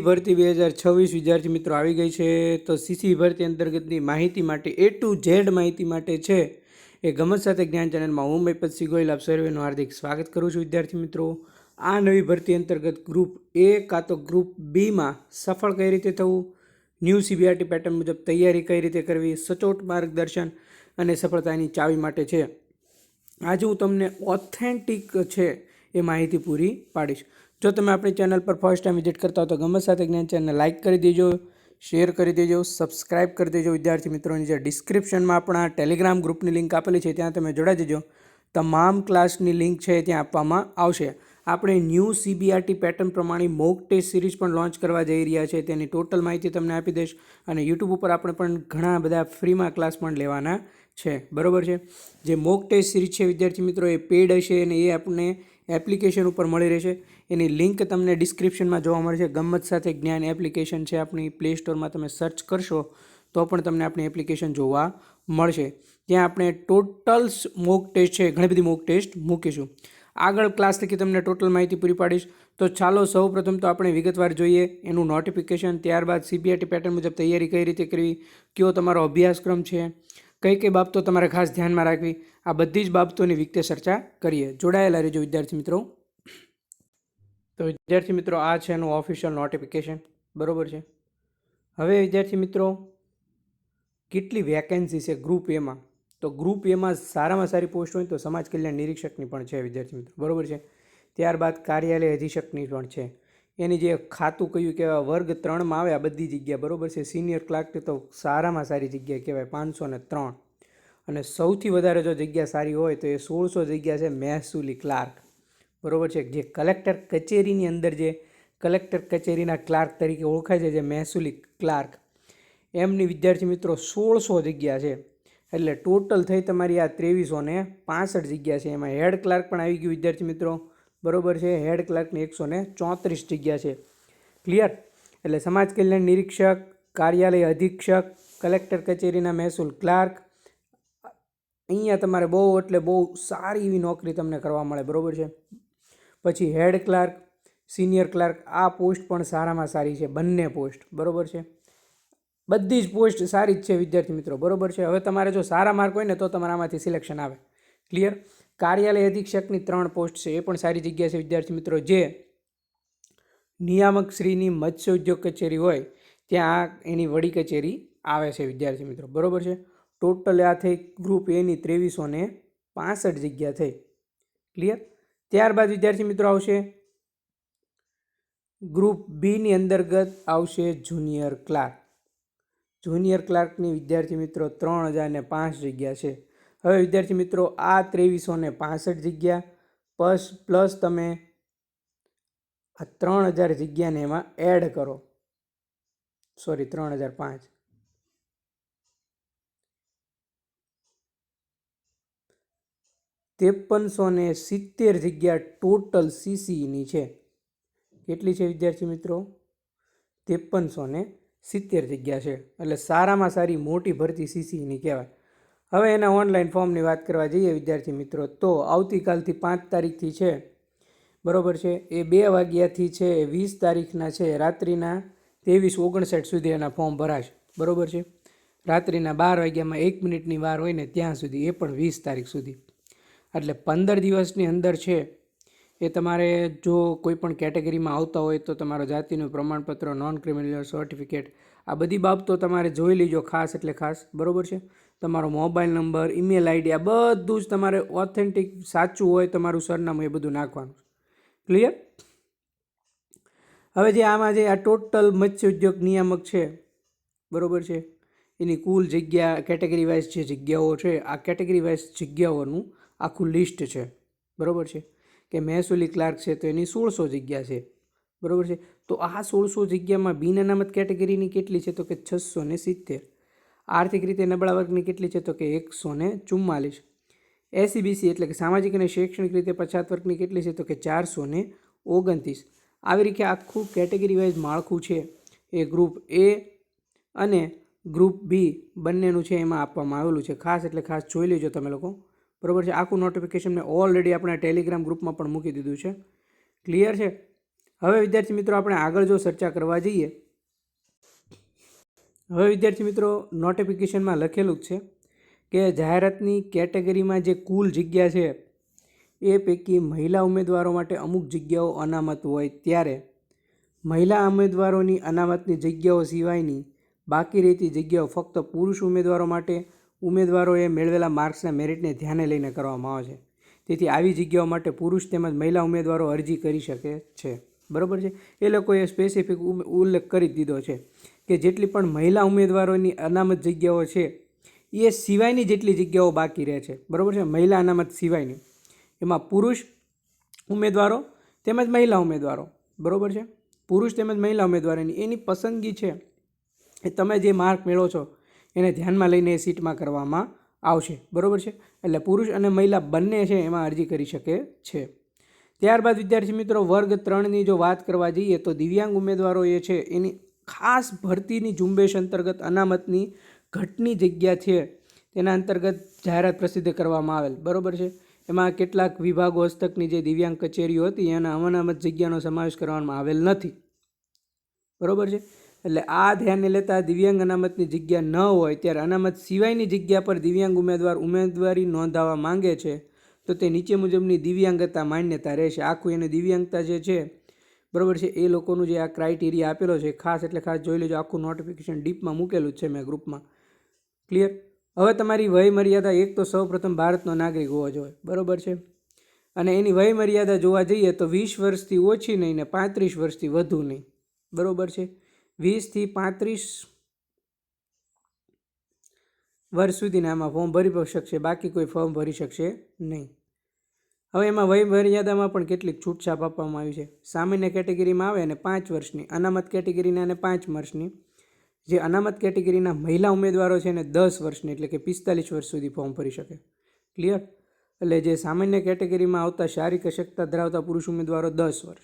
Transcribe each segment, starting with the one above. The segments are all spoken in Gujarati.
ભરતી બે હજાર છવ્વીસ વિદ્યાર્થી મિત્રો આવી ગઈ છે. તો સીસી ભરતી અંતર્ગતની માહિતી માટે એ ટુ ઝેડ માહિતી માટે છે એ ગમત સાથે જ્ઞાન ચેનલમાં હું મૈપતસિંહ ગોયલ આપ સર્વેનું હાર્દિક સ્વાગત કરું છું વિદ્યાર્થી મિત્રો. આ નવી ભરતી અંતર્ગત ગ્રુપ એ કાં તો ગ્રુપ બીમાં સફળ કઈ રીતે થવું? ન્યૂ સીબીઆરટી પેટર્ન મુજબ તૈયારી કઈ રીતે કરવી? સચોટ માર્ગદર્શન અને સફળતાની ચાવી માટે છે. આજે હું તમને ઓથેન્ટિક છે એ માહિતી પૂરી પાડીશ. જો તમે આપણી ચેનલ પર ફર્સ્ટ ટાઈમ વિઝિટ કરતા હો તો ગમત સાથે જ્ઞાન ચેનલને લાઇક કરી દેજો, શેર કરી દેજો, સબસ્ક્રાઇબ કરી દેજો વિદ્યાર્થી મિત્રોની જે ડિસ્ક્રિપ્શનમાં આપણા ટેલિગ્રામ ગ્રુપની લિંક આપેલી છે ત્યાં તમે જોડાઈ દેજો તમામ ક્લાસની લિંક છે ત્યાં આપવામાં આવશે. આપણે ન્યૂ સીબીઆરટી પેટર્ન પ્રમાણે મોક ટેસ્ટ સિરીઝ પણ લોન્ચ કરવા જઈ રહ્યા છે. તેની ટોટલ માહિતી તમને આપી દઈશ અને યુટ્યુબ ઉપર આપણે પણ ઘણા બધા ફ્રીમાં ક્લાસ પણ લેવાના છે. બરાબર છે? જે મોક ટેસ્ટ સિરીઝ છે વિદ્યાર્થી મિત્રો એ પેડ હશે અને એ આપણને એપ્લિકેશન ઉપર મળી રહેશે. એની લિંક તમને ડિસ્ક્રિપ્શનમાં જોવા મળશે. ગમત સાથે જ્ઞાન એપ્લિકેશન છે આપણી. પ્લે સ્ટોરમાં તમે સર્ચ કરશો, તો પણ તમને આપણી એપ્લિકેશન જોવા મળશે. ત્યાં આપણે ટોટલ્સ મોક ટેસ્ટ છે, ઘણી બધી મોક ટેસ્ટ મૂકીશું. આગળ ક્લાસ લખી તમને ટોટલ માહિતી પૂરી પાડીશ. તો ચાલો સૌ પ્રથમ તો આપણે વિગતવાર જોઈએ. એનું નોટિફિકેશન ત્યારબાદ સીબીઆઈટી પેટર્ન મુજબ તૈયારી કઈ રીતે કરવી, કયો તમારો અભ્યાસક્રમ છે, કઈ કઈ બાબતો તમારે ખાસ ધ્યાનમાં રાખવી, આ બધી જ બાબતોની વિગતે ચર્ચા કરીએ. જોડાયેલા રહેજો વિદ્યાર્થી મિત્રો. તો વિદ્યાર્થી મિત્રો, આ છે એનું ઓફિશિયલ નોટિફિકેશન બરોબર છે? હવે વિદ્યાર્થી મિત્રો, કેટલી વેકેન્સી છે ગ્રુપ એમાં તો ગ્રુપ એમાં સારામાં સારી પોસ્ટ હોય તો સમાજ કલ્યાણ નિરીક્ષકની પણ છે વિદ્યાર્થી મિત્રો. બરોબર છે? ત્યારબાદ કાર્યાલય અધિક્ષકની પણ છે. એની જે ખાતું કયું કહેવાય, વર્ગ ત્રણમાં આવે આ બધી જગ્યા. બરોબર છે? સિનિયર ક્લાર્ક તો સારામાં સારી જગ્યા કહેવાય, પાંચસો ને ત્રણ. અને સૌથી વધારે જો જગ્યા સારી હોય તો એ સોળસો જગ્યા છે મહેસૂલી ક્લાર્ક બરોબર છે. જે કલેક્ટર કચેરીની અંદર જે કલેક્ટર કચેરીના ક્લાર્ક તરીકે ઓળખાય છે, જે મહેસૂલી ક્લાર્ક. એમની વિદ્યાર્થી મિત્રો સોળસો જગ્યા છે. એટલે ટોટલ થઈ તમારી આ ત્રેવીસો ને પાસઠ જગ્યા છે. એમાં હેડ ક્લાર્ક પણ આવી ગયું વિદ્યાર્થી મિત્રો. બરોબર છે. હેડ ક્લાર્કની એકસો ને ચોત્રીસ જગ્યા છે. ક્લિયર? એટલે સમાજ કલ્યાણ નિરીક્ષક, કાર્યાલય અધિક્ષક, કલેક્ટર કચેરીના મહેસૂલ ક્લાર્ક. અહીંયા તમારે બહુ એટલે બહુ સારી એવી નોકરી તમને કરવા મળે. બરાબર છે. પછી હેડ ક્લાર્ક, સિનિયર ક્લાર્ક, આ પોસ્ટ પણ સારામાં સારી છે, બંને પોસ્ટ, બરોબર છે? બધી જ પોસ્ટ સારી જ છે, વિદ્યાર્થી મિત્રો, બરાબર છે? હવે તમારે જો સારા માર્ક હોય ને, તો તમારામાંથી સિલેક્શન આવે. ક્લિયર કાર્યાલય અધિક્ષકની ત્રણ પોસ્ટ છે, એ પણ સારી જગ્યા છે, વિદ્યાર્થી મિત્રો, જે નિયામક શ્રીની મત્સ્ય ઉદ્યોગ કચેરી હોય, ત્યાં એની વડી કચેરી આવે છે, વિદ્યાર્થી મિત્રો, બરોબર છે? ટોટલ આ થઈ ગ્રુપ એની ત્રેવીસો ને પાસઠ જગ્યા થઈ. ક્લિયર ત્યારબાદ વિદ્યાર્થી મિત્રો આવશે. ગ્રુપ બીની અંતર્ગત આવશે જુનિયર ક્લાર્ક. જુનિયર ક્લાર્કની વિદ્યાર્થી મિત્રો ત્રણ હજાર ને પાંચ જગ્યા છે. હવે વિદ્યાર્થી મિત્રો આ ત્રેવીસો ને પાસઠ જગ્યા પ્લસ પ્લસ તમે આ ત્રણ હજાર જગ્યાને એમાં એડ કરો. સોરી, ત્રણ હજાર પાંચ. ત્રેપનસો ને સિત્તેર જગ્યા ટોટલ સીસીની છે. કેટલી છે વિદ્યાર્થી મિત્રો? ત્રેપનસો ને સિત્તેર જગ્યા છે. એટલે સારામાં સારી મોટી ભરતી સીસીની કહેવાય. હવે એના ઓનલાઈન ફોર્મની વાત કરવા જઈએ વિદ્યાર્થી મિત્રો, તો આવતીકાલથી પાંચ તારીખથી છે. બરોબર છે? એ બે વાગ્યાથી છે વીસ તારીખના છે, રાત્રિના ત્રેવીસ ઓગણસાઠ સુધી એના ફોર્મ ભરાશે. બરોબર છે? રાત્રિના બાર વાગ્યામાં એક મિનિટની વાર હોય ને ત્યાં સુધી, એ પણ વીસ તારીખ સુધી. એટલે પંદર દિવસની અંદર છે, એ તમારે જો કોઈ પણ કેટેગરીમાં આવતા હોય તો તમારા જાતિનું પ્રમાણપત્ર નોન ક્રિમિનલ સર્ટિફિકેટ આ બધી બાબતો તમારે જોઈ લેજો ખાસ એટલે ખાસ, બરોબર છે? તમારો મોબાઈલ નંબર ઈમેલ આઈડી આ બધું જ તમારે ઓથેન્ટિક સાચું હોય તમારું સરનામું એ બધું નાખવાનું. ક્લિયર હવે જે આમાં જે આ ટોટલ મત્સ્ય ઉદ્યોગ નિયામક છે, બરાબર છે? એની કુલ જગ્યા કેટેગરી વાઇઝ જે જગ્યાઓ છે, આ કેટેગરી વાઇઝ જગ્યાઓનું આખું લિસ્ટ છે. બરાબર છે? કે મહેસૂલી ક્લાર્ક છે તો એની સોળસો જગ્યા છે. બરાબર છે? તો આ સોળસો જગ્યામાં બિન અનામત કેટેગરીની કેટલી છે તો કે છસો ને સિત્તેર. આર્થિક રીતે નબળા વર્ગની કેટલી છે તો કે એકસો ને ચુમ્માલીસ. એસીબીસી એટલે કે સામાજિક અને શૈક્ષણિક રીતે પછાત વર્ગની કેટલી છે તો કે ચારસો ને ઓગણત્રીસ. આવી રીતે આખું કેટેગરી વાઇઝ માળખું છે એ ગ્રુપ એ અને ગ્રુપ બી બંનેનું છે એમાં આપવામાં આવેલું છે. ખાસ એટલે ખાસ જોઈ લેજો તમે લોકો. બરોબર છે? આખું નોટિફિકેશન મેં ઓલરેડી આપણે ટેલિગ્રામ ગ્રુપમાં પણ મૂકી દીધું છે. ક્લિયર છે? હવે વિદ્યાર્થી મિત્રો, આપણે આગળ જો ચર્ચા કરવા જઈએ. હવે વિદ્યાર્થી મિત્રો નોટિફિકેશનમાં લખેલું જ છે કે જાહેરાતની કેટેગરીમાં જે કુલ જગ્યા છે, એ પૈકી મહિલા ઉમેદવારો માટે અમુક જગ્યાઓ અનામત હોય ત્યારે મહિલા ઉમેદવારોની અનામતની જગ્યાઓ સિવાયની બાકી રહેતી જગ્યાઓ ફક્ત પુરુષ ઉમેદવારો માટે ઉમેદવારોએ મેળવેલા માર્ક્સના મેરિટને ધ્યાને લઈને કરવામાં આવે છે. તેથી આવી જગ્યાઓ માટે પુરુષ તેમજ મહિલા ઉમેદવારો અરજી કરી શકે છે. બરાબર છે? એ લોકોએ સ્પેસિફિક ઉલ્લેખ કરી દીધો છે કે જેટલી પણ મહિલા ઉમેદવારોની અનામત જગ્યાઓ છે, એ સિવાયની જેટલી જગ્યાઓ બાકી રહે છે. બરાબર છે? મહિલા અનામત સિવાયની. એમાં પુરુષ ઉમેદવારો તેમજ મહિલા ઉમેદવારો. બરાબર છે? પુરુષ તેમજ મહિલા ઉમેદવારોની એની પસંદગી છે. એ તમે જે માર્ક મેળવો છો એને ધ્યાનમાં લઈને એ સીટમાં કરવામાં આવશે. બરાબર છે? એટલે પુરુષ અને મહિલા બંને છે એમાં અરજી કરી શકે છે. ત્યારબાદ વિદ્યાર્થી મિત્રો, વર્ગ ત્રણની જો વાત કરવા જઈએ તો દિવ્યાંગ ઉમેદવારો એ છે, એની ખાસ ભરતીની ઝુંબેશ અંતર્ગત અનામતની ઘટની જગ્યા છે. તેના અંતર્ગત જાહેરાત પ્રસિદ્ધ કરવામાં આવેલ. બરાબર છે? એમાં કેટલાક વિભાગો હસ્તકની જે દિવ્યાંગ કચેરીઓ હતી, એના અનામત જગ્યાનો સમાવેશ કરવામાં આવેલ નથી. બરાબર છે? એટલે આ ધ્યાને લેતા દિવ્યાંગ અનામતની જગ્યા ન હોય ત્યારે અનામત સિવાયની જગ્યા પર દિવ્યાંગ ઉમેદવાર ઉમેદવારી નોંધાવવા માંગે છે, તો તે નીચે મુજબની દિવ્યાંગતા માન્યતા રહેશે. આખું એને દિવ્યાંગતા જે છે, બરાબર છે, એ લોકોનું જે આ ક્રાઇટેરિયા આપેલો છે, ખાસ એટલે ખાસ જોઈ લેજો, આખું નોટિફિકેશન ડીપમાં મૂકેલું જ છે મેં ગ્રુપમાં ક્લિયર હવે તમારી વય મર્યાદા એક તો સૌપ્રથમ ભારતનો નાગરિક હોવો જોઈએ, બરાબર છે? અને એની વય મર્યાદા જોવા જઈએ તો વીસ વર્ષથી ઓછી નહીં ને પાંત્રીસ વર્ષથી વધુ નહીં, બરાબર છે? વીસથી પાંત્રીસ વર્ષ સુધીના આમાં ફોર્મ ભરી શકશે. બાકી કોઈ ફોર્મ ભરી શકશે નહીં. હવે એમાં વય મર્યાદામાં પણ કેટલીક છૂટછાપ આપવામાં આવી છે. સામાન્ય કેટેગરીમાં આવે અને પાંચ વર્ષની, અનામત કેટેગરીના અને પાંચ વર્ષની. જે અનામત કેટેગરીના મહિલા ઉમેદવારો છે ને દસ વર્ષની એટલે કે પિસ્તાલીસ વર્ષ સુધી ફોર્મ ભરી શકે. ક્લિયર એટલે જે સામાન્ય કેટેગરીમાં આવતા શારીરિક અશક્તતા ધરાવતા પુરુષ ઉમેદવારો દસ વર્ષ.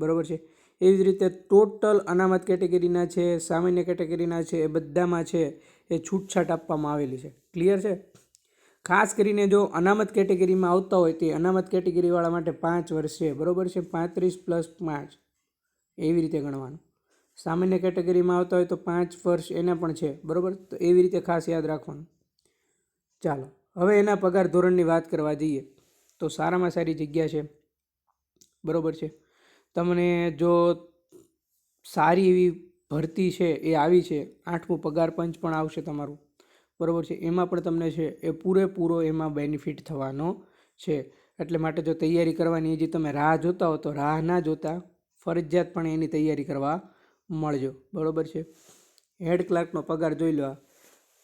બરાબર છે? એવી જ રીતે ટોટલ અનામત કેટેગરીના છે, સામાન્ય કેટેગરીના છે, એ બધામાં છે, એ છૂટછાટ આપવામાં આવેલી છે. ક્લિયર છે? ખાસ કરીને જો અનામત કેટેગરીમાં આવતા હોય તે અનામત કેટેગરીવાળા માટે પાંચ વર્ષ છે. બરાબર છે? પાંત્રીસ પ્લસ પાંચ. એવી રીતે ગણવાનું. સામાન્ય કેટેગરીમાં આવતા હોય તો પાંચ વર્ષ એને પણ છે. બરાબર? તો એવી રીતે ખાસ યાદ રાખવાનું. ચાલો. હવે એના પગાર ધોરણની વાત કરવા જઈએ. તો સારામાં સારી જગ્યા છે. બરાબર છે? તમને જો સારી એવી ભરતી છે એ આવી છે, આઠમું પગાર પંચ પણ આવશે તમારું, બરાબર છે? એમાં પણ તમને છે એ પૂરેપૂરો એમાં બેનિફિટ થવાનો છે. એટલે માટે જો તૈયારી કરવાની જે તમે રાહ જોતા હો તો રાહ ના જોતા ફરજિયાત પણ એની તૈયારી કરવા મળજો, બરાબર છે? હેડ ક્લાર્કનો પગાર જોઈ લો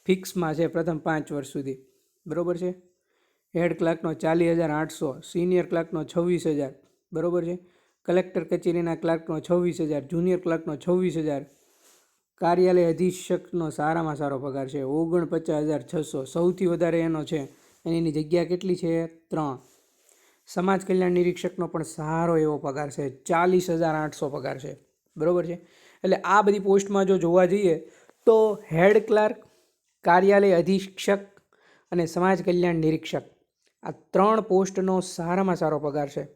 ફિક્સમાં છે પ્રથમ પાંચ વર્ષ સુધી, બરાબર છે? હેડ ક્લાર્કનો ચાલીસ હજાર આઠસો સિનિયર ક્લાર્કનો છવ્વીસ હજાર, બરાબર છે? કલેક્ટર કચેરીના ક્લાર્કનો છવ્વીસ હજાર, જુનિયર ક્લાર્કનો છવ્વીસ હજાર, કાર્યાલય અધિક્ષકનો સારામાં સારો પગાર છે. ઓગણપચાસ હજાર છસો, સૌથી વધારે એનો છે. અને એની જગ્યા કેટલી છે? ત્રણ. સમાજ કલ્યાણ નિરીક્ષકનો પણ સારો એવો પગાર છે. ચાલીસ હજાર આઠસો પગાર છે. બરાબર છે? એટલે આ બધી પોસ્ટમાં જો જોવા જઈએ, તો હેડ ક્લાર્ક, કાર્યાલય અધિક્ષક અને સમાજ કલ્યાણ નિરીક્ષક આ ત્રણ પોસ્ટનો સારામાં સારો પગાર છે.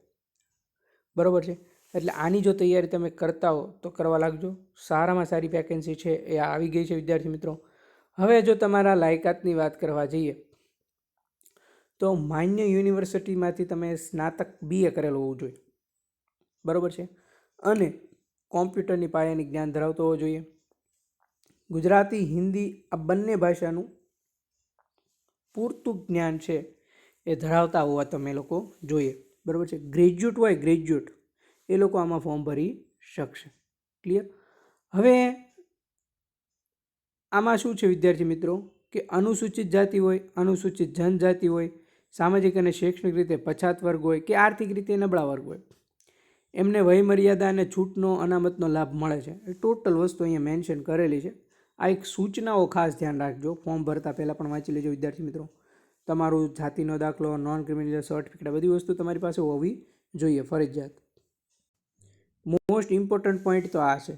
બરાબર છે? એટલે આની જો તૈયારી તમે કરતા હો, તો કરવા લાગજો. સારામાં સારી વેકેન્સી છે એ આવી ગઈ છે, વિદ્યાર્થી મિત્રો. હવે જો તમારા લાયકાતની વાત કરવા જઈએ, તો માન્ય યુનિવર્સિટીમાંથી તમે સ્નાતક બીએ કરેલું હોવું જોઈએ. બરાબર છે? અને કોમ્પ્યુટરની પાયાની જ્ઞાન ધરાવતો હોવો જોઈએ. ગુજરાતી, હિન્દી આ બંને ભાષાનું પૂરતું જ્ઞાન છે એ ધરાવતા હોવા તમે લોકો જોઈએ. બરાબર છે? ગ્રેજ્યુએટ હોય, ગ્રેજ્યુએટ. એ લોકો આમાં ફોર્મ ભરી શકશે. ક્લિયર હવે આમાં શું છે વિદ્યાર્થી મિત્રો? કે અનુસૂચિત જાતિ હોય, અનુસૂચિત જનજાતિ હોય, સામાજિક અને શૈક્ષણિક રીતે પછાત વર્ગ હોય કે આર્થિક રીતે નબળા વર્ગ હોય, એમને વયમર્યાદા અને છૂટનો અનામતનો લાભ મળે છે. ટોટલ વસ્તુ અહીંયા મેન્શન કરેલી છે. આ એક સૂચનાઓ ખાસ ધ્યાન રાખજો. ફોર્મ ભરતા પહેલાં પણ વાંચી લેજો વિદ્યાર્થી મિત્રો. તમારું જાતિનો દાખલો નોન ક્રિમિનલ સર્ટિફિકેટ બધી વસ્તુ તમારી પાસે હોવી જોઈએ ફરજિયાત. મોસ્ટ ઇમ્પોર્ટન્ટ પોઈન્ટ તો આ છે.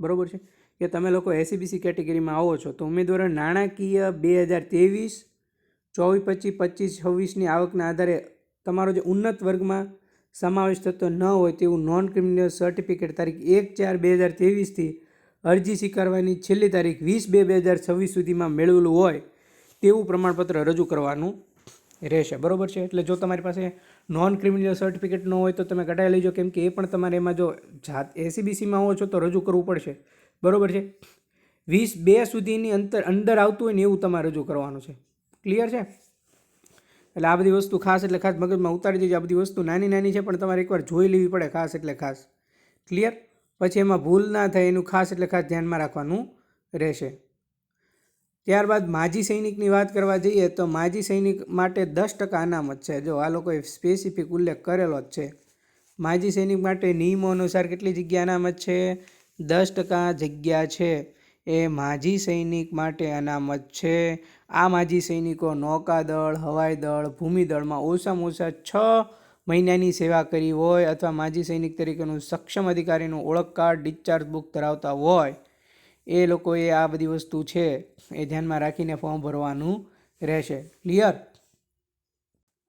બરાબર છે? કે તમે લોકો એસીબીસી કેટેગરીમાં આવો છો, તો ઉમેદવારો નાણાકીય બે હજાર ત્રેવીસ, ચોવીસ, પચીસ પચીસ છવ્વીસની આવકના આધારે તમારો જે ઉન્નત વર્ગમાં સમાવેશ થતો ન હોય તેવું નોન ક્રિમિનલ સર્ટિફિકેટ તારીખ એક ચાર બે હજાર ત્રેવીસથી અરજી સ્વીકારવાની છેલ્લી તારીખ વીસ બે બે હજાર છવ્વીસ સુધીમાં મેળવેલું હોય તેવું પ્રમાણપત્ર રજૂ કરવાનું રહેશે. બરોબર છે? એટલે જો તમારી પાસે નોન ક્રિમિનલ સર્ટિફિકેટ ન હોય તો તમે કઢાવી લેજો. કેમ કે એ પણ તમારે એમાં જો જાત એસીબીસીમાં હો છો તો રજૂ કરવું પડશે. બરાબર છે? વીસ બે સુધીની અંતર અંદર આવતું હોય ને એવું તમારે રજૂ કરવાનું છે. ક્લિયર છે? એટલે આ બધી વસ્તુ ખાસ એટલે ખાસ મગજમાં ઉતારી દેજો. આ બધી વસ્તુ નાની નાની છે પણ તમારે એકવાર જોઈ લેવી પડે ખાસ એટલે ખાસ. ક્લિયર પછી એમાં ભૂલ ના થાય એનું ખાસ એટલે ખાસ ધ્યાનમાં રાખવાનું રહેશે. ત્યારબાદ માજી સૈનિકની વાત કરવા જઈએ તો માજી સૈનિક માટે દસ ટકા અનામત છે. જો આ લોકોએ સ્પેસિફિક ઉલ્લેખ કરેલો જ છે. માજી સૈનિક માટે નિયમો અનુસાર કેટલી જગ્યા અનામત છે? દસ ટકા જગ્યા છે. એ માજી સૈનિક માટે અનામત છે. આ માજી સૈનિકો નૌકાદળ હવાઈ દળ ભૂમિદળમાં ઓછામાં ઓછા છ મહિનાની સેવા કરી હોય અથવા માજી સૈનિક તરીકેનું સક્ષમ અધિકારીનું ઓળખ કાર્ડ, ડિસ્ચાર્જ બુક ધરાવતા હોય. એ લોકોએ આ બધી વસ્તુ છે એ ધ્યાનમાં રાખીને ફોર્મ ભરવાનું રહેશે. ક્લિયર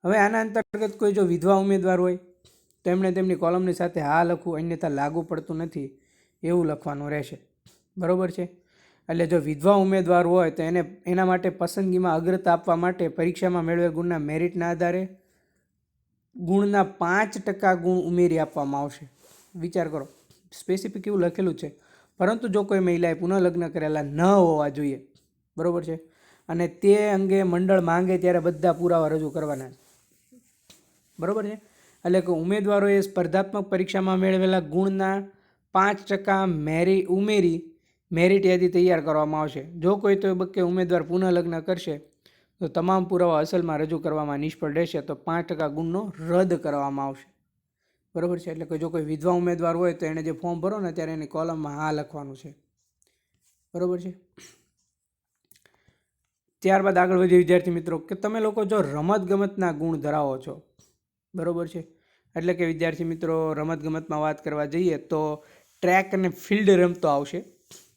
હવે આના અંતર્ગત કોઈ જો વિધવા ઉમેદવાર હોય તો એમણે તેમની કોલમની સાથે હા લખવું અન્યથા લાગુ પડતું નથી એવું લખવાનું રહેશે. બરાબર છે? એટલે જો વિધવા ઉમેદવાર હોય તો એને, એના માટે પસંદગીમાં અગ્રતા આપવા માટે પરીક્ષામાં મેળવેલ ગુણના મેરિટના આધારે ગુણના પાંચ ટકા ગુણ ઉમેરી આપવામાં આવશે. વિચાર કરો. સ્પેસિફિક એવું લખેલું છે. પરંતુ જો કોઈ મહિલાએ પુનઃલગ્ન કરેલા ન હોવા જોઈએ, બરાબર છે? અને તે અંગે મંડળ માંગે ત્યારે બધા પુરાવા રજૂ કરવાના બરાબર છે? એટલે કે ઉમેદવારોએ સ્પર્ધાત્મક પરીક્ષામાં મેળવેલા ગુણના પાંચ ટકા મેરી ઉમેરી મેરિટ યાદી તૈયાર કરવામાં આવશે. જો કોઈ તો બકે ઉમેદવાર પુનઃલગ્ન કરશે, તો તમામ પુરાવા અસલમાં રજૂ કરવામાં નિષ્ફળ રહેશે, તો પાંચ ટકા ગુણનો રદ કરવામાં આવશે. બરોબર છે? એટલે કે જો કોઈ વિધવા ઉમેદવાર હોય તો એણે જે ફોર્મ ભરો ને ત્યારે એની કોલમમાં હા લખવાનું છે. બરાબર છે? ત્યારબાદ આગળ વધીએ વિદ્યાર્થી મિત્રો, કે તમે લોકો જો રમતગમતના ગુણ ધરાવો છો, બરાબર છે? એટલે કે વિદ્યાર્થી મિત્રો, રમતગમતમાં વાત કરવા જઈએ તો ટ્રેક અને ફિલ્ડ રમતો આવશે,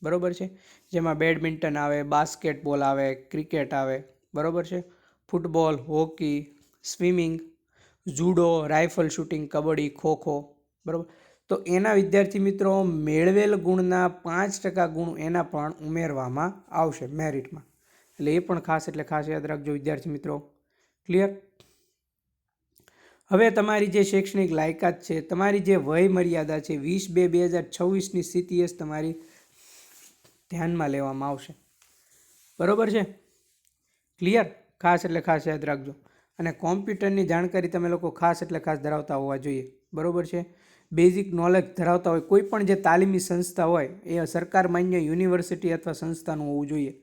બરાબર છે? જેમાં બેડમિન્ટન આવે બાસ્કેટબોલ આવે ક્રિકેટ આવે, બરાબર છે? Football hockey swimming judo, rifle shooting, kabaddi kho kho બરાબર? તો એના વિદ્યાર્થી મિત્રો મેળવેલ ગુણના પાંચ ટકા ગુણ એના પણ ઉમેરવામાં આવશે મેરિટમાં. એટલે એ પણ ખાસ એટલે ખાસ યાદ રાખજો વિદ્યાર્થી મિત્રો. ક્લિયર હવે તમારી જે શૈક્ષણિક લાયકાત છે, તમારી જે વય મર્યાદા છે, વીસ બે બે હજાર છવ્વીસની સ્થિતિ જ તમારી ધ્યાનમાં લેવામાં આવશે. બરાબર છે? ક્લિયર ખાસ એટલે ખાસ યાદ રાખજો. અને કોમ્પ્યુટરની જાણકારી તમે લોકો ખાસ એટલે ખાસ ધરાવતા હોવા જોઈએ. બરાબર છે? બેઝિક નોલેજ ધરાવતા હોય, કોઈ પણ જે તાલીમી સંસ્થા હોય, એ સરકાર માન્ય યુનિવર્સિટી અથવા સંસ્થાનું હોવું જોઈએ.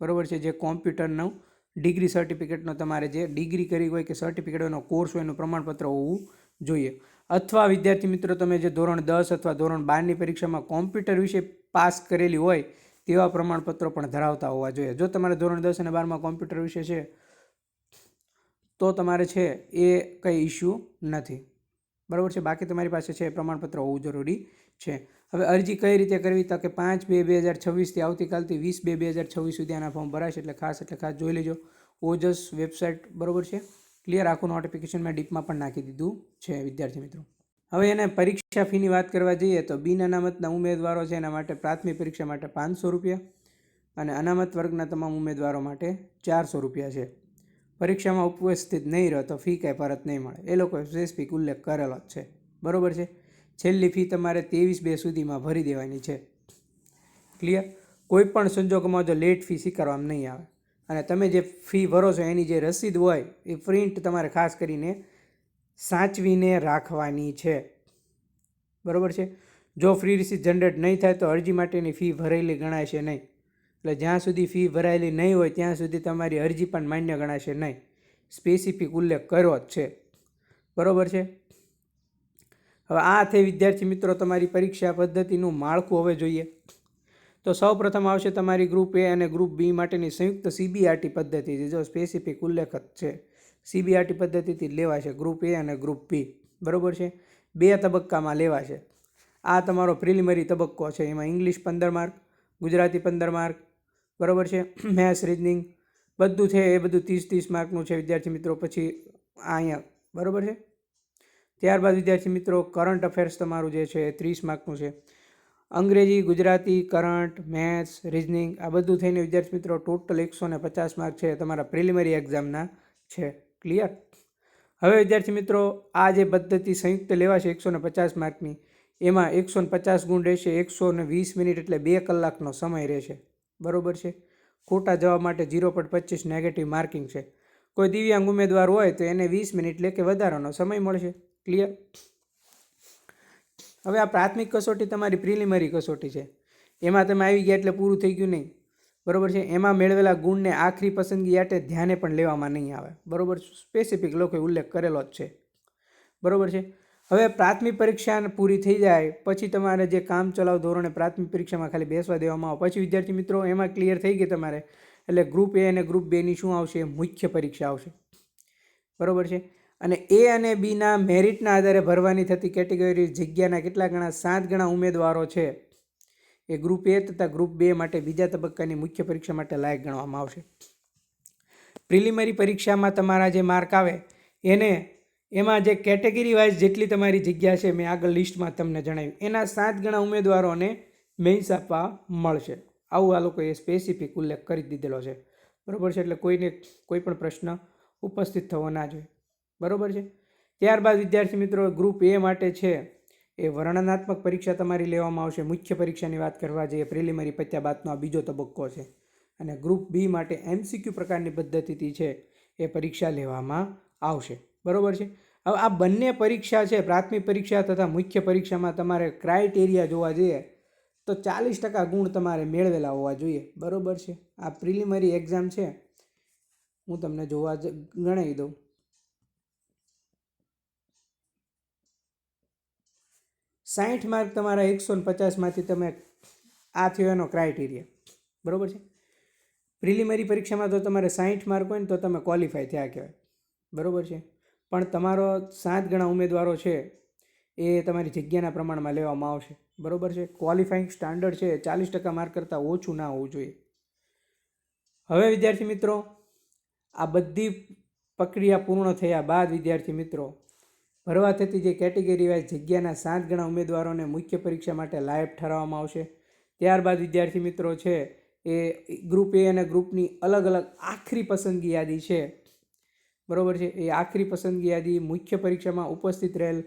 બરાબર છે? જે કોમ્પ્યુટરનું ડિગ્રી સર્ટિફિકેટનો તમારે જે ડિગ્રી કરી હોય કે સર્ટિફિકેટ એનો કોર્સ હોય એનું પ્રમાણપત્ર હોવું જોઈએ. અથવા વિદ્યાર્થી મિત્રો, તમે જે ધોરણ દસ અથવા ધોરણ બારની પરીક્ષામાં કોમ્પ્યુટર વિશે પાસ કરેલી હોય, તેવા પ્રમાણપત્રો પણ ધરાવતા હોવા જોઈએ. જો તમારે ધોરણ દસ અને બારમાં કોમ્પ્યુટર વિશે છે તો તમારે છે એ કંઈ ઇશ્યુ નથી. બરાબર છે? બાકી તમારી પાસે છે પ્રમાણપત્ર હોવું જરૂરી છે. હવે અરજી કઈ રીતે કરવી? તો કે પાંચ બે બે હજાર છવ્વીસથી આવતીકાલથી વીસ બે બે હજાર છવ્વીસ સુધી આના ફોર્મ ભરાશે એટલે ખાસ એટલે ખાસ જોઈ લેજો. ઓજસ વેબસાઇટ, બરાબર છે? ક્લિયર આખું નોટિફિકેશન મેં ડીપમાં પણ નાખી દીધું છે, વિદ્યાર્થી મિત્રો. હવે એને પરીક્ષા ફીની વાત કરવા જઈએ તો બિન અનામતના ઉમેદવારો છે એના માટે પ્રાથમિક પરીક્ષા માટે પાંચસો રૂપિયા અને અનામત વર્ગના તમામ ઉમેદવારો માટે ચારસો રૂપિયા છે. પરીક્ષામાં ઉપસ્થિત નહીં રહો તો ફી કાંઈ પરત નહીં મળે. એ લોકોએ સ્પેસિફિક ઉલ્લેખ કરેલો જ છે. બરોબર છે? છેલ્લી ફી તમારે ત્રેવીસ બે સુધીમાં ભરી દેવાની છે. ક્લિયર કોઈ પણ સંજોગોમાં જો લેટ ફી સ્વીકારવામાં નહીં આવે. અને તમે જે ફી ભરો છો, એની જે રસીદ હોય, એ પ્રિન્ટ તમારે ખાસ કરીને સાચવીને રાખવાની છે. બરાબર છે? જો ફ્રી રિસીટ જનરેટ નહીં થાય તો અરજી માટેની ફી ભરેલી ગણાશે નહીં. એટલે જ્યાં સુધી ફી ભરાયેલી નહીં હોય, ત્યાં સુધી તમારી અરજી પણ માન્ય ગણાશે નહીં. સ્પેસિફિક ઉલ્લેખ કર્યો જ છે. બરોબર છે? હવે આ થઈ વિદ્યાર્થી મિત્રો, તમારી પરીક્ષા પદ્ધતિનું માળખું હવે જોઈએ. તો સૌ પ્રથમ આવશે તમારી ગ્રુપ એ અને ગ્રુપ બી માટેની સંયુક્ત સીબીઆરટી પદ્ધતિ. જે જો સ્પેસિફિક ઉલ્લેખ જ છે સીબીઆરટી પદ્ધતિથી લેવાશે ગ્રુપ એ અને ગ્રુપ બી બરોબર છે? બે તબક્કામાં લેવાશે. આ તમારો પ્રિલિમરી તબક્કો છે. એમાં ઇંગ્લિશ પંદર માર્ક ગુજરાતી પંદર માર્ક બરોબર છે? મેથ્સ, રીઝનિંગ બધું છે, એ બધું ત્રીસ ત્રીસ માર્કનું છે વિદ્યાર્થી મિત્રો, પછી અહીંયા, બરોબર છે? ત્યારબાદ વિદ્યાર્થી મિત્રો કરંટ અફેર્સ તમારું જે છે એ ત્રીસ માર્કનું છે. અંગ્રેજી, ગુજરાતી કરંટ મેથ્સ, રિઝનિંગ આ બધું થઈને વિદ્યાર્થી મિત્રો ટોટલ એકસો ને પચાસ માર્ક છે તમારા પ્રિલિમરી એક્ઝામના છે. ક્લિયર હવે વિદ્યાર્થી મિત્રો, આ જે પદ્ધતિ સંયુક્ત લેવાશે એકસો ને પચાસ માર્કની, એમાં એકસો ને પચાસ ગુણ રહેશે, એકસો ને વીસ મિનિટ એટલે બે કલાકનો સમય રહેશે. બરોબર છે? ખોટા જવાબ માટે ઝીરો પોઈન્ટ પચીસ નેગેટિવ માર્કિંગ છે. કોઈ દિવ્યાંગ ઉમેદવાર હોય તો એને વીસ મિનિટ એટલે કે વધારાનો સમય મળશે. ક્લિયર હવે આ પ્રાથમિક કસોટી તમારી પ્રિલિમરી કસોટી છે. એમાં તમે આવી ગયા એટલે પૂરું થઈ ગયું નહીં. બરોબર છે? એમાં મેળવેલા ગુણને આખરી પસંદગી માટે ધ્યાને પણ લેવામાં નહીં આવે. બરોબર સ્પેસિફિક લોકોએ ઉલ્લેખ કરેલો જ છે. બરોબર છે? હવે પ્રાથમિક પરીક્ષા પૂરી થઈ જાય, પછી તમારે જે કામ ચલાવ ધોરણે પ્રાથમિક પરીક્ષામાં ખાલી બેસવા દેવામાં આવે. પછી વિદ્યાર્થી મિત્રો, એમાં ક્લિયર થઈ ગઈ તમારે. એટલે ગ્રુપ એ અને ગ્રુપ બેની શું આવશે? મુખ્ય પરીક્ષા આવશે. બરાબર છે? અને એ અને બીના મેરિટના આધારે ભરવાની થતી કેટેગરી જગ્યાના કેટલા ગણા? સાત ગણા ઉમેદવારો છે. એ ગ્રુપ એ તથા ગ્રુપ બે માટે બીજા તબક્કાની મુખ્ય પરીક્ષા માટે લાયક ગણવામાં આવશે. પ્રિલિમરી પરીક્ષામાં તમારા જે માર્ક આવે, એને એમાં જે કેટેગરી વાઇઝ જેટલી તમારી જગ્યા છે, મેં આગળ લિસ્ટમાં તમને જણાવ્યું. એના સાત ગણા ઉમેદવારોને મેન્સ આપવા મળશે. આવું આ લોકોએ સ્પેસિફિક ઉલ્લેખ કરી દીધેલો છે. બરાબર છે? એટલે કોઈને કોઈ પણ પ્રશ્ન ઉપસ્થિત થવો ના જોઈએ. બરાબર છે? ત્યારબાદ, વિદ્યાર્થી મિત્રો ગ્રુપ એ માટે છે એ વર્ણનાત્મક પરીક્ષા તમારી લેવામાં આવશે. મુખ્ય પરીક્ષાની વાત કરવા જઈએ પ્રિલિમરી પત્યા બાદનો આ બીજો તબક્કો છે. અને ગ્રુપ બી માટે એમસીક્યુ પ્રકારની પદ્ધતિથી છે એ પરીક્ષા લેવામાં આવશે. બરાબર છે? હવે આ બંને પરીક્ષા છે, પ્રાથમિક પરીક્ષા તથા મુખ્ય પરીક્ષામાં તમારે ક્રાઇટેરિયા જોવા જઈએ, તો ચાલીસ ટકા ગુણ તમારે મેળવેલા હોવા જોઈએ. બરાબર છે? આ પ્રિલિમરી એક્ઝામ છે. હું તમને જોવા ગણાવી દઉં. સાઠ માર્ક તમારા એકસો ને પચાસમાંથી તમે, આ થયો એનો ક્રાઇટેરિયા બરાબર છે? પ્રિલિમરી પરીક્ષામાં તો તમારે સાઠ માર્ક હોય ને તો તમે ક્વોલિફાય થયા કહેવાય. બરાબર છે? પણ તમારો સાત ગણા ઉમેદવારો છે, એ તમારી જગ્યાના પ્રમાણમાં લેવામાં આવશે. બરાબર છે? ક્વોલિફાઈંગ સ્ટાન્ડર્ડ છે, ચાલીસ ટકા માર્ક કરતાં ઓછું ના હોવું જોઈએ. હવે વિદ્યાર્થી મિત્રો, આ બધી પ્રક્રિયા પૂર્ણ થયા બાદ વિદ્યાર્થી મિત્રો, ભરવા થતી જે કેટેગરી વાઇઝ જગ્યાના સાત ગણા ઉમેદવારોને મુખ્ય પરીક્ષા માટે લાયક ઠરાવવામાં આવશે. ત્યારબાદ વિદ્યાર્થી મિત્રો છે, એ ગ્રુપ એ અને ગ્રુપની અલગ અલગ આખરી પસંદગી યાદી છે. બરાબર છે? એ આખરી પસંદગી યાદી મુખ્ય પરીક્ષામાં ઉપસ્થિત રહેલ,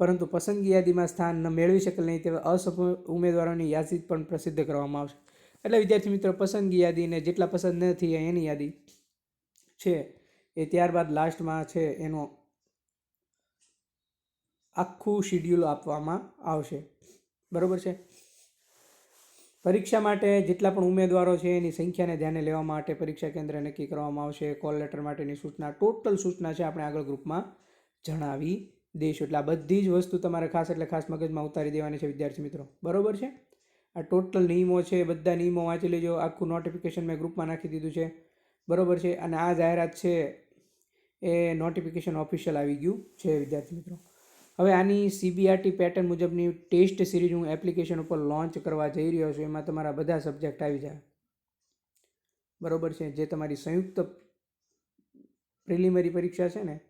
પરંતુ પસંદગી યાદીમાં સ્થાન ન મેળવી શકેલ નહીં તેવા અસફળ ઉમેદવારોની યાદી પણ પ્રસિદ્ધ કરવામાં આવશે. એટલે વિદ્યાર્થી મિત્રો, પસંદગી યાદીને જેટલા પસંદ નથી એની યાદી છે એ ત્યારબાદ લાસ્ટમાં છે એનો આખું શિડ્યુલ આપવામાં આવશે. બરાબર છે? પરીક્ષા માટે જેટલા પણ ઉમેદવારો છે, એની સંખ્યાને ધ્યાને લેવા માટે પરીક્ષા કેન્દ્ર નક્કી કરવામાં આવશે. કોલ લેટર માટેની સૂચના, ટોટલ સૂચના છે આપણે આગળ ગ્રુપમાં જણાવી દઈશું. એટલે આ બધી જ વસ્તુ તમારે ખાસ એટલે ખાસ મગજમાં ઉતારી દેવાની છે વિદ્યાર્થી મિત્રો. બરાબર છે? આ ટોટલ નિયમો છે, બધા નિયમો વાંચી લેજો. આખું નોટિફિકેશન મેં ગ્રુપમાં નાખી દીધું છે. બરાબર છે? અને આ જાહેરાત છે, એ નોટિફિકેશન ઓફિશિયલ આવી ગયું છે વિદ્યાર્થી મિત્રો. હવે આની સીબીઆરટી પેટર્ન મુજબની ટેસ્ટ સિરીઝ હું એપ્લિકેશન ઉપર લોન્ચ કરવા જઈ રહ્યો છું. એમાં તમારા બધા સબ્જેક્ટ આવી જાય. બરાબર છે? જે તમારી સંયુક્ત પ્રિલિમરી પરીક્ષા છે ને,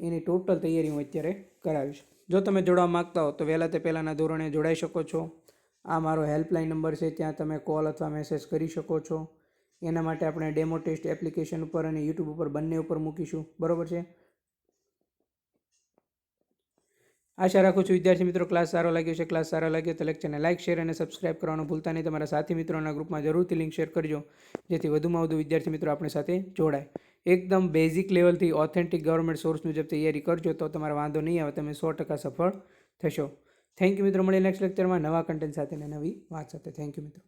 એની ટોટલ તૈયારી હું અત્યારે કરાવીશ. જો તમે જોડવા માગતા હો, તો વહેલા તે પહેલાંના ધોરણે જોડાઈ શકો છો. આ મારો હેલ્પલાઇન નંબર છે, ત્યાં તમે કોલ અથવા મેસેજ કરી શકો છો. એના માટે આપણે ડેમો ટેસ્ટ એપ્લિકેશન ઉપર અને યુટ્યુબ ઉપર બંને ઉપર મૂકીશું. બરાબર છે? આશા રાખું છું વિદ્યાર્થી મિત્રો ક્લાસ સારો લાગ્યો છે ક્લાસ સારો લાગ્યો તો લેક્ચરને લાઇક શેર અને સબસ્ક્રાઇબ કરવાનું ભૂલતા નહીં. તમારા સાથી મિત્રોના ગ્રુપમાં જરૂરથી લિંક શેર કરજો, જેથી વધુમાં વધુ વિદ્યાર્થી મિત્રો આપણી સાથે જોડાય. એકદમ બેઝિક લેવલથી ઓથેન્ટિક ગવર્મેન્ટ સોર્સ મુજબ તૈયારી કરજો તો તમારે વાંધો નહીં આવે, તમે સો ટકા સફળ થશો. થેન્ક યુ મિત્રો, મળીએ નેક્સ્ટ લેક્ચરમાં નવા કન્ટેન્ટ સાથે અને નવી વાત સાથે. થેન્ક યુ મિત્રો.